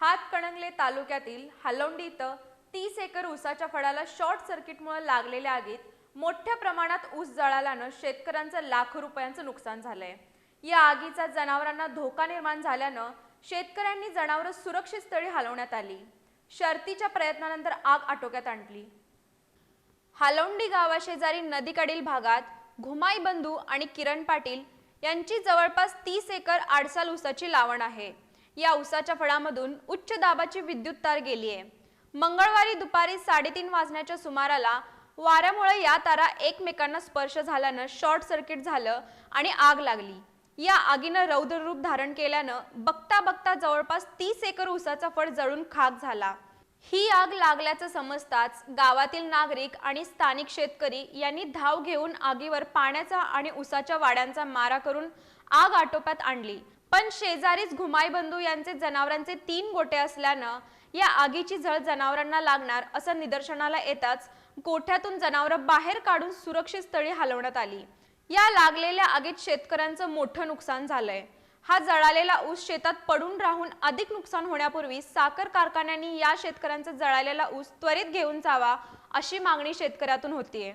हातकणंगले तालुक्यातील हालोंडी इथं तीस एकर ऊसाच्या फळाला शॉर्ट सर्किटमुळे लागलेल्या आगीत मोठ्या प्रमाणात ऊस जळाल्यानं शेतकऱ्यांचं लाखो रुपयांचं नुकसान झालंय. या आगीचा जनावरांना धोका निर्माण झाल्यानं शेतकऱ्यांनी जनावरं सुरक्षित स्थळी हलवण्यात आली. शर्तीच्या प्रयत्नानंतर आग आटोक्यात आणली. हालोंडी गावाशेजारी नदीकडील भागात घुमाई बंधू आणि किरण पाटील यांची जवळपास तीस एकर आडसाल ऊसाची लावण आहे. या उसाच्या फळामधून उच्च दाबाची विद्युत तार गेली आहे मंगळवारी दुपारी साडेतीन वाजण्याच्या सुमाराला वाऱ्यामुळे या तारा एकमेकांना स्पर्श झाल्यानं शॉर्ट सर्किट झालं आणि आग लागली. या आगीनं रौद्र रूप धारण केल्यानं बघता बघता जवळपास तीस एकर उसाचा फळ जळून खाक झाला. ही आग लागल्याचं समजताच गावातील नागरिक आणि स्थानिक शेतकरी यांनी धाव घेऊन आगीवर पाण्याचा आणि उसाच्या वाड्यांचा मारा करून आग आटोप्यात आणली. पण शेजारीच घुमाई बंधू यांचे जनावरांचे तीन गोटे असल्यानं या आगीची झळ जनावरांना लागणार असं निदर्शनाला येताच गोठ्यातून जनावरं बाहेर काढून सुरक्षित स्थळी हलवण्यात आली. या लागलेल्या आगीत शेतकऱ्यांचं मोठं नुकसान झालंय. हा जळालेला ऊस शेतात पडून राहून अधिक नुकसान होण्यापूर्वी साखर कारखान्यांनी या शेतकऱ्यांचा जळालेला ऊस त्वरित घेऊन जावा अशी मागणी शेतकऱ्यातून होतीये.